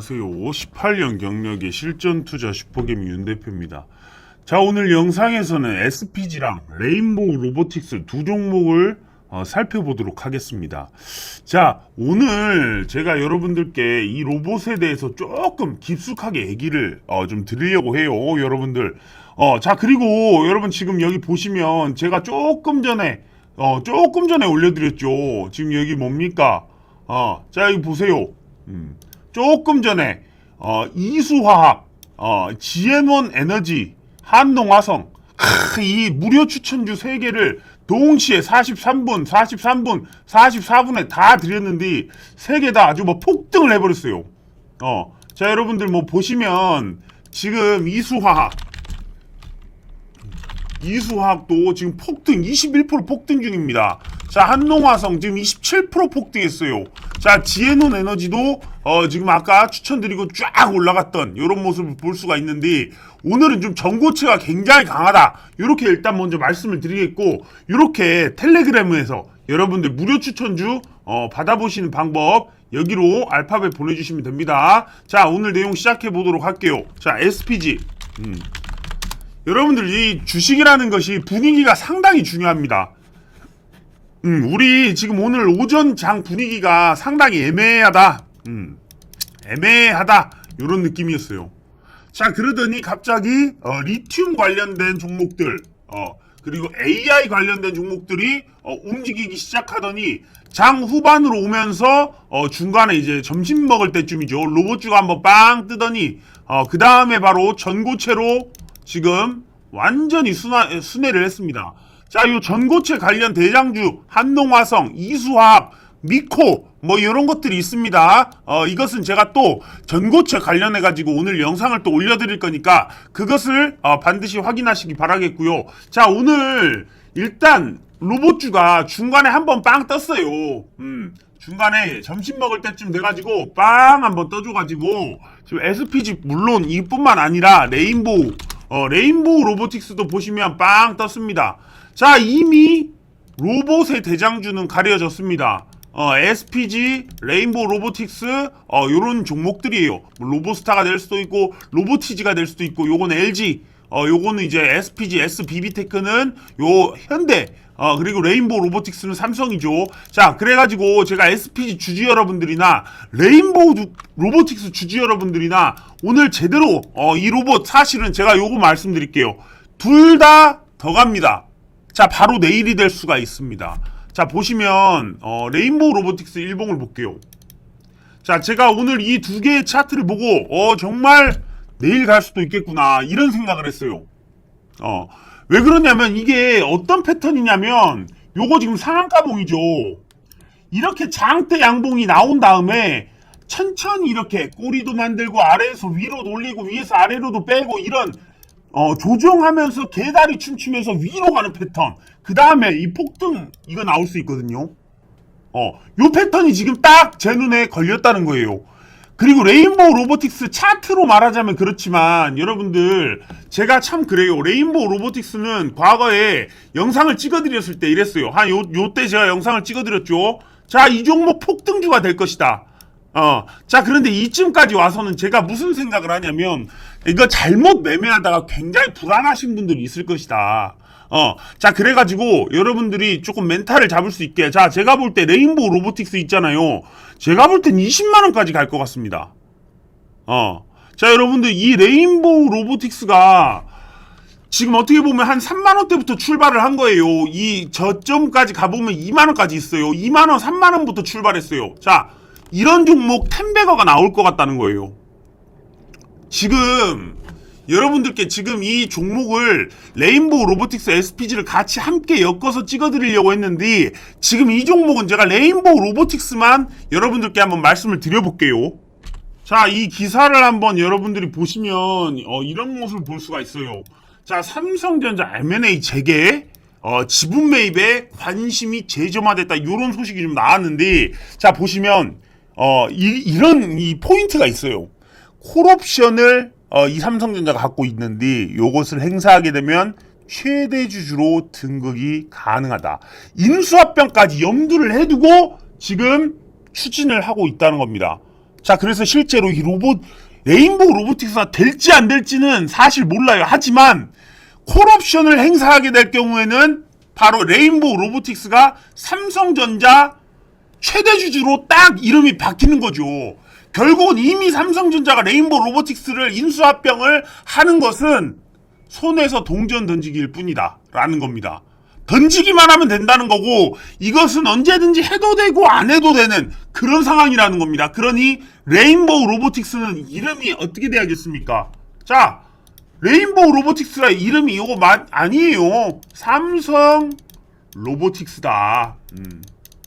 안녕하세요. 18년 경력의 실전 투자 슈퍼게임 윤 대표입니다. 자, 오늘 영상에서는 SPG랑 레인보우 로보틱스 두 종목을 어, 살펴보도록 하겠습니다. 자, 오늘 제가 여러분들께 이 로봇에 대해서 조금 깊숙하게 얘기를 어, 좀 드리려고 해요, 여러분들. 어, 자, 그리고 여러분 지금 여기 보시면 제가 조금 전에 어, 조금 전에 올려드렸죠. 지금 여기 뭡니까? 어, 자, 여기 보세요. 음, 조금 전에 어, 이수화학, 어, 지앤원 에너지, 한농화성, 크, 이 무료 추천주 3개를 동시에 43분, 43분, 44분에 다 드렸는데 3개 다 아주 뭐 폭등을 해버렸어요. 어, 자 여러분들 뭐 보시면 지금 이수화학 이수화학도 지금 폭등 21% 폭등 중입니다. 자 한농화성 지금 27% 폭등했어요. 자 지에논 에너지도 어, 지금 아까 추천드리고 쫙 올라갔던 이런 모습을 볼 수가 있는데 오늘은 좀 전고체가 굉장히 강하다. 이렇게 일단 먼저 말씀을 드리겠고 이렇게 텔레그램에서 여러분들 무료 추천주 어, 받아보시는 방법 여기로 알파벳 보내주시면 됩니다. 자 오늘 내용 시작해 보도록 할게요. 자 SPG 음. 여러분들 이 주식이라는 것이 분위기가 상당히 중요합니다. 음, 우리 지금 오늘 오전 장 분위기가 상당히 애매하다. 음, 애매하다. 이런 느낌이었어요. 자, 그러더니 갑자기 어, 리튬 관련된 종목들, 어, 그리고 AI 관련된 종목들이 어, 움직이기 시작하더니 장 후반으로 오면서 어, 중간에 이제 점심 먹을 때쯤이죠. 로봇주가 한번 빵 뜨더니 어, 그 다음에 바로 전고체로 지금 완전히 순화, 순회를 했습니다. 자, 요 전고체 관련 대장주 한농화성, 이수화학, 미코 뭐 이런 것들이 있습니다. 어, 이것은 제가 또 전고체 관련해 가지고 오늘 영상을 또 올려드릴 거니까 그것을 어, 반드시 확인하시기 바라겠고요. 자, 오늘 일단 로봇주가 중간에 한번 빵 떴어요. 음. 중간에 점심 먹을 때쯤 돼가지고 빵 한번 떠줘가지고 지금 SPG 물론 이뿐만 아니라 레인보우 어, 레인보우 로보틱스도 보시면 빵 떴습니다. 자, 이미 로봇의 대장주는 가려졌습니다. 어, SPG, 레인보우 로보틱스, 어, 요런 종목들이에요. 뭐 로보스타가 될 수도 있고, 로보티지가 될 수도 있고, 요건 LG, 어, 요거는 이제 SPG, SBB테크는 요 현대, 어, 그리고 레인보우 로보틱스는 삼성이죠. 자, 그래가지고 제가 SPG 주주 여러분들이나 레인보우 주- 로보틱스 주주 여러분들이나 오늘 제대로, 어, 이 로봇 사실은 제가 요거 말씀드릴게요. 둘 다 더 갑니다. 자, 바로 내일이 될 수가 있습니다. 자, 보시면, 어, 레인보우 로보틱스 일봉을 볼게요. 자, 제가 오늘 이 두 개의 차트를 보고, 어, 정말 내일 갈 수도 있겠구나. 이런 생각을 했어요. 어, 왜 그러냐면 이게 어떤 패턴이냐면, 요거 지금 상한가봉이죠. 이렇게 장대 양봉이 나온 다음에, 천천히 이렇게 꼬리도 만들고, 아래에서 위로 올리고, 위에서 아래로도 빼고, 이런, 어, 조정하면서 개다리 춤추면서 위로 가는 패턴. 그 다음에 이 폭등, 이거 나올 수 있거든요. 어, 요 패턴이 지금 딱 제 눈에 걸렸다는 거예요. 그리고 레인보우 로보틱스 차트로 말하자면 그렇지만 여러분들 제가 참 그래요. 레인보우 로보틱스는 과거에 영상을 찍어드렸을 때 이랬어요. 한 요, 요때 제가 영상을 찍어드렸죠. 자, 이 종목 폭등주가 될 것이다. 어, 자, 그런데 이쯤까지 와서는 제가 무슨 생각을 하냐면, 이거 잘못 매매하다가 굉장히 불안하신 분들이 있을 것이다. 어, 자, 그래가지고 여러분들이 조금 멘탈을 잡을 수 있게, 자, 제가 볼 때 레인보우 로보틱스 있잖아요. 제가 볼 땐 20만원까지 갈 것 같습니다. 어, 자, 여러분들 이 레인보우 로보틱스가 지금 어떻게 보면 한 3만 원대부터 출발을 한 거예요. 이 저점까지 가보면 2만 원까지 있어요. 2만 원, 3만 원부터 출발했어요. 자, 이런 종목 템베거가 나올 것 같다는 거예요. 지금 여러분들께 지금 이 종목을 레인보우 로보틱스 SPG를 같이 함께 엮어서 찍어드리려고 했는데 지금 이 종목은 제가 레인보우 로보틱스만 여러분들께 한번 말씀을 드려볼게요. 자, 이 기사를 한번 여러분들이 보시면 어, 이런 모습을 볼 수가 있어요. 자, 삼성전자 M&A 재개 어, 지분 매입에 관심이 재점화됐다. 이런 소식이 좀 나왔는데 자, 보시면 어, 이, 이런 이 포인트가 있어요. 콜옵션을 어, 이 삼성전자가 갖고 있는데 요것을 행사하게 되면 최대 주주로 등극이 가능하다. 인수합병까지 염두를 해두고 지금 추진을 하고 있다는 겁니다. 자, 그래서 실제로 이 로봇, 레인보우 로보틱스가 될지 안 될지는 사실 몰라요. 하지만, 콜옵션을 행사하게 될 경우에는 바로 레인보우 로보틱스가 삼성전자 최대 주주로 딱 이름이 바뀌는 거죠. 결국은 이미 삼성전자가 레인보우 로보틱스를 인수합병을 하는 것은 손에서 동전 던지기일 뿐이다. 라는 겁니다. 던지기만 하면 된다는 거고 이것은 언제든지 해도 되고 안 해도 되는 그런 상황이라는 겁니다. 그러니 레인보우 로보틱스는 이름이 어떻게 돼야겠습니까? 자, 레인보우 로보틱스라 이름이 이거 만 아니에요. 삼성 로보틱스다. 음.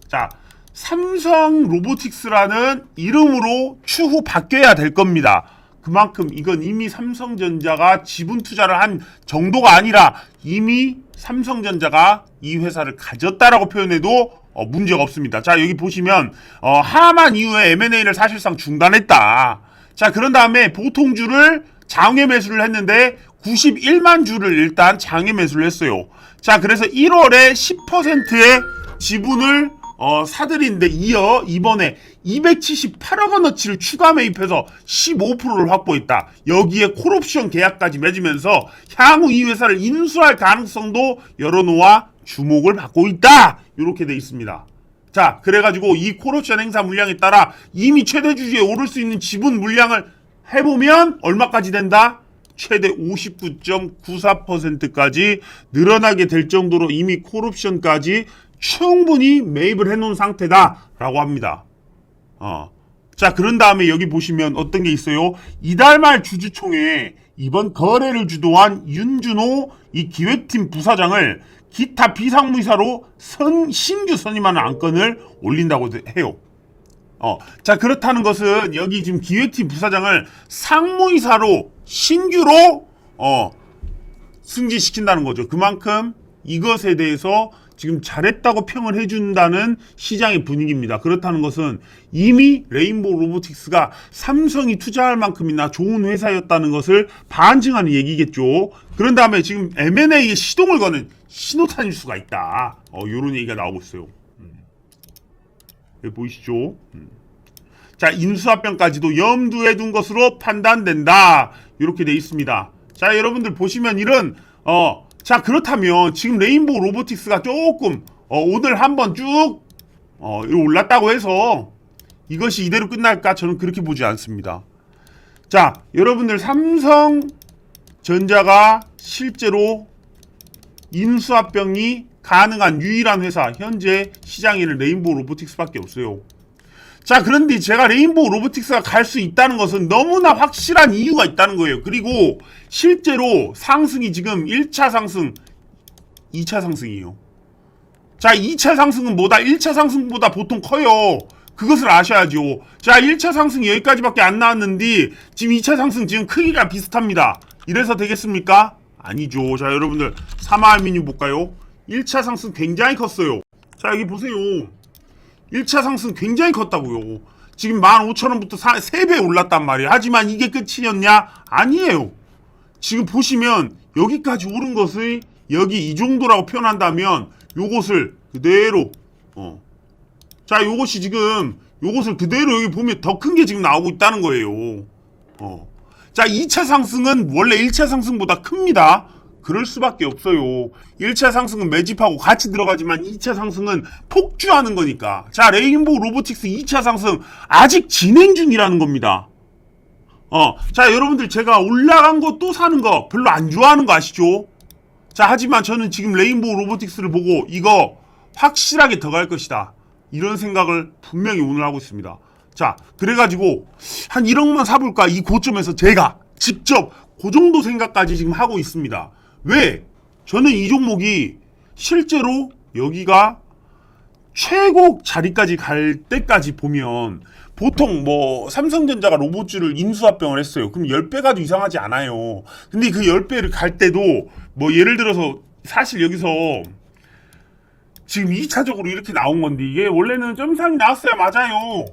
자, 삼성 로보틱스라는 이름으로 추후 바뀌어야 될 겁니다. 그만큼 이건 이미 삼성전자가 지분 투자를 한 정도가 아니라 이미 삼성전자가 이 회사를 가졌다라고 표현해도 어, 문제가 없습니다. 자 여기 보시면 어, 하만 이후에 M&A를 사실상 중단했다. 자 그런 다음에 보통주를 장외 매수를 했는데 91만 주를 일단 장외 매수를 했어요. 자 그래서 1월에 10%의 지분을 어, 사들이는데 이어 이번에 278억 원어치를 추가 매입해서 15%를 확보했다. 여기에 콜옵션 계약까지 맺으면서 향후 이 회사를 인수할 가능성도 열어놓아 주목을 받고 있다. 이렇게 돼 있습니다. 자, 그래가지고 이 콜옵션 행사 물량에 따라 이미 최대 주주에 오를 수 있는 지분 물량을 해보면 얼마까지 된다? 최대 59.94%까지 늘어나게 될 정도로 이미 콜옵션까지 충분히 매입을 해놓은 상태다라고 합니다. 어. 자, 그런 다음에 여기 보시면 어떤 게 있어요? 이달 말 주주총회에 이번 거래를 주도한 윤준호 이 기획팀 부사장을 기타 비상무이사로 선, 신규 선임하는 안건을 올린다고 해요. 어, 자, 그렇다는 것은 여기 지금 기획팀 부사장을 상무이사로 신규로, 어, 승진시킨다는 거죠. 그만큼 이것에 대해서 지금 잘했다고 평을 해준다는 시장의 분위기입니다. 그렇다는 것은 이미 레인보우 로보틱스가 삼성이 투자할 만큼이나 좋은 회사였다는 것을 반증하는 얘기겠죠. 그런 다음에 지금 M&A에 시동을 거는 신호탄일 수가 있다. 어, 요런 얘기가 나오고 있어요. 음. 여기 보이시죠? 음. 자, 인수합병까지도 염두에 둔 것으로 판단된다. 이렇게 돼 있습니다. 자, 여러분들 보시면 이런, 어, 자, 그렇다면 지금 레인보우 로보틱스가 조금, 어, 오늘 한번 쭉, 어, 올랐다고 해서 이것이 이대로 끝날까? 저는 그렇게 보지 않습니다. 자, 여러분들 삼성전자가 실제로 인수합병이 가능한 유일한 회사, 현재 시장에는 레인보우 로보틱스밖에 없어요. 자, 그런데 제가 레인보우 로보틱스가 갈 수 있다는 것은 너무나 확실한 이유가 있다는 거예요. 그리고 실제로 상승이 지금 1차 상승, 2차 상승이에요. 자, 2차 상승은 뭐다? 1차 상승보다 보통 커요. 그것을 아셔야죠. 자, 1차 상승 여기까지밖에 안 나왔는데 지금 2차 상승 지금 크기가 비슷합니다. 이래서 되겠습니까? 아니죠. 자, 여러분들 사마알미늄 볼까요? 1차 상승 굉장히 컸어요. 자, 여기 보세요. 1차 상승 굉장히 컸다고요. 지금 15,000원부터 3배 올랐단 말이에요. 하지만 이게 끝이었냐? 아니에요. 지금 보시면 여기까지 오른 것이 여기 이 정도라고 표현한다면 요것을 그대로 어. 자, 요것이 지금 요것을 그대로 여기 보면 더 큰 게 지금 나오고 있다는 거예요. 어. 자, 2차 상승은 원래 1차 상승보다 큽니다. 그럴 수밖에 없어요. 1차 상승은 매집하고 같이 들어가지만 2차 상승은 폭주하는 거니까. 자, 레인보우 로보틱스 2차 상승 아직 진행 중이라는 겁니다. 어, 자, 여러분들 제가 올라간 거 또 사는 거 별로 안 좋아하는 거 아시죠? 자, 하지만 저는 지금 레인보우 로보틱스를 보고 이거 확실하게 더 갈 것이다. 이런 생각을 분명히 오늘 하고 있습니다. 자, 그래가지고 한 1억만 사볼까? 이 고점에서 제가 직접 그 정도 생각까지 지금 하고 있습니다. 왜? 저는 이 종목이 실제로 여기가 최고 자리까지 갈 때까지 보면 보통 뭐 삼성전자가 로봇주를 인수합병을 했어요. 그럼 10배가 도 이상하지 않아요. 근데 그 10배를 갈 때도 뭐 예를 들어서 사실 여기서 지금 2차적으로 이렇게 나온 건데 이게 원래는 점상이 나왔어야 맞아요.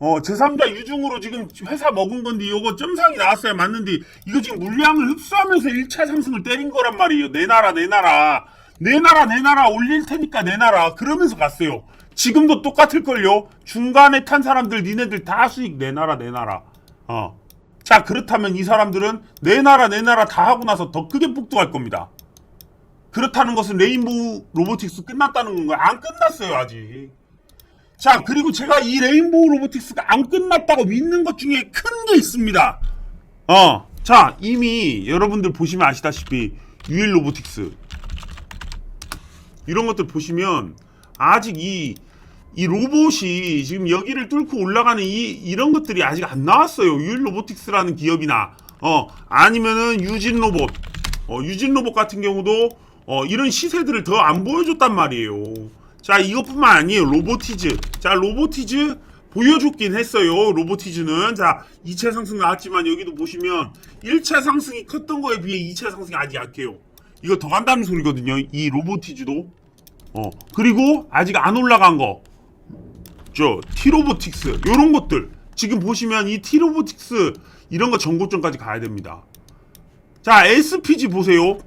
어, 제3자 유중으로 지금 회사 먹은 건데 이거 점상이 나왔어야 맞는데 이거 지금 물량을 흡수하면서 1차 상승을 때린 거란 말이에요. 내놔라 내놔라 내놔라 내놔라 올릴 테니까 내놔라 그러면서 갔어요. 지금도 똑같을걸요. 중간에 탄 사람들 니네들 다 수익 내놔라 내놔라. 어. 자 그렇다면 이 사람들은 내놔라 내놔라 다 하고 나서 더 크게 폭등할 겁니다. 그렇다는 것은 레인보우 로보틱스 끝났다는 건가요? 안 끝났어요 아직. 자 그리고 제가 이 레인보우 로보틱스가 안 끝났다고 믿는 것 중에 큰 게 있습니다. 어, 자 이미 여러분들 보시면 아시다시피 유일 로보틱스 이런 것들 보시면 아직 이, 이 로봇이 지금 여기를 뚫고 올라가는 이, 이런 것들이 아직 안 나왔어요. 유일 로보틱스라는 기업이나, 어, 아니면은 유진 로봇, 어, 유진 로봇 같은 경우도, 어, 이런 시세들을 더 안 보여줬단 말이에요. 자, 이것뿐만 아니에요. 로보티즈. 자, 로보티즈 보여줬긴 했어요. 로보티즈는. 자, 2차 상승 나왔지만 여기도 보시면 1차 상승이 컸던 거에 비해 2차 상승이 아직 약해요. 이거 더 간다는 소리거든요. 이 로보티즈도. 어 그리고 아직 안 올라간 거. 저 티로보틱스 요런 것들 지금 보시면 이 티로보틱스 이런 거 전고점까지 가야 됩니다. 자 SPG 보세요.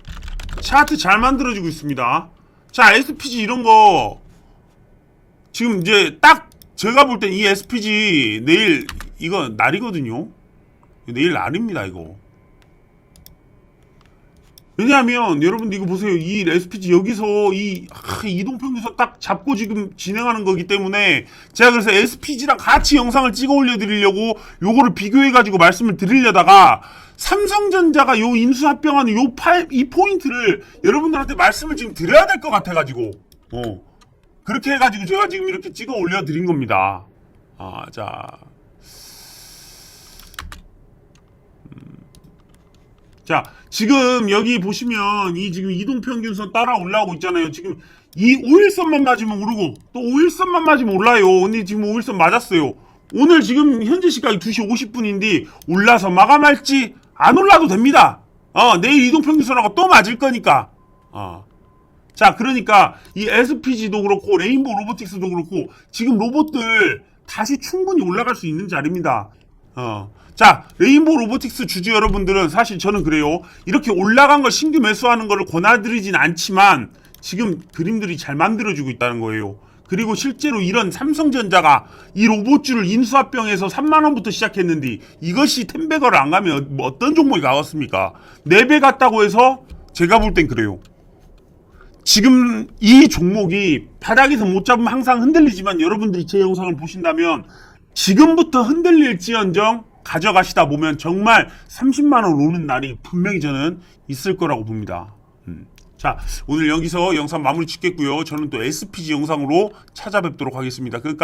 차트 잘 만들어지고 있습니다. 자 SPG 이런 거 지금 이제 딱 제가 볼 땐 이 SPG 내일 이거 날이거든요. 내일 날입니다 이거. 왜냐하면 여러분들 이거 보세요 이 SPG 여기서 이 하, 이동평균선 딱 잡고 지금 진행하는 거기 때문에 제가 그래서 SPG랑 같이 영상을 찍어 올려드리려고 요거를 비교해가지고 말씀을 드리려다가 삼성전자가 요 인수합병하는 요 팔, 이 포인트를 여러분들한테 말씀을 지금 드려야 될 것 같아가지고 어 그렇게 해가지고 제가 지금 이렇게 찍어 올려드린 겁니다 아자 자, 지금 여기 보시면 이 지금 이동평균선 따라 올라오고 있잖아요. 지금 이 5일선만 맞으면 오르고 또 5일선만 맞으면 올라요. 근데 지금 5일선 맞았어요. 오늘 지금 현재 시각이 2시 50분인데 올라서 마감할지 안 올라도 됩니다. 어, 내일 이동평균선하고 또 맞을 거니까. 어. 자, 그러니까 이 SPG도 그렇고 레인보우 로보틱스도 그렇고 지금 로봇들 다시 충분히 올라갈 수 있는 자리입니다. 어. 자, 레인보우 로보틱스 주주 여러분들은 사실 저는 그래요. 이렇게 올라간 걸 신규 매수하는 거를 권하드리진 않지만 지금 그림들이 잘 만들어지고 있다는 거예요. 그리고 실제로 이런 삼성전자가 이 로봇주를 인수합병해서 3만 원부터 시작했는데 이것이 텐베거를 안 가면 뭐 어떤 종목이 가겠습니까? 4배 갔다고 해서 제가 볼 땐 그래요. 지금 이 종목이 바닥에서 못 잡으면 항상 흔들리지만 여러분들이 제 영상을 보신다면 지금부터 흔들릴지언정 가져가시다 보면 정말 30만 원 오는 날이 분명히 저는 있을 거라고 봅니다. 음. 자, 오늘 여기서 영상 마무리 짓겠고요. 저는 또 SPG 영상으로 찾아뵙도록 하겠습니다. 그러니까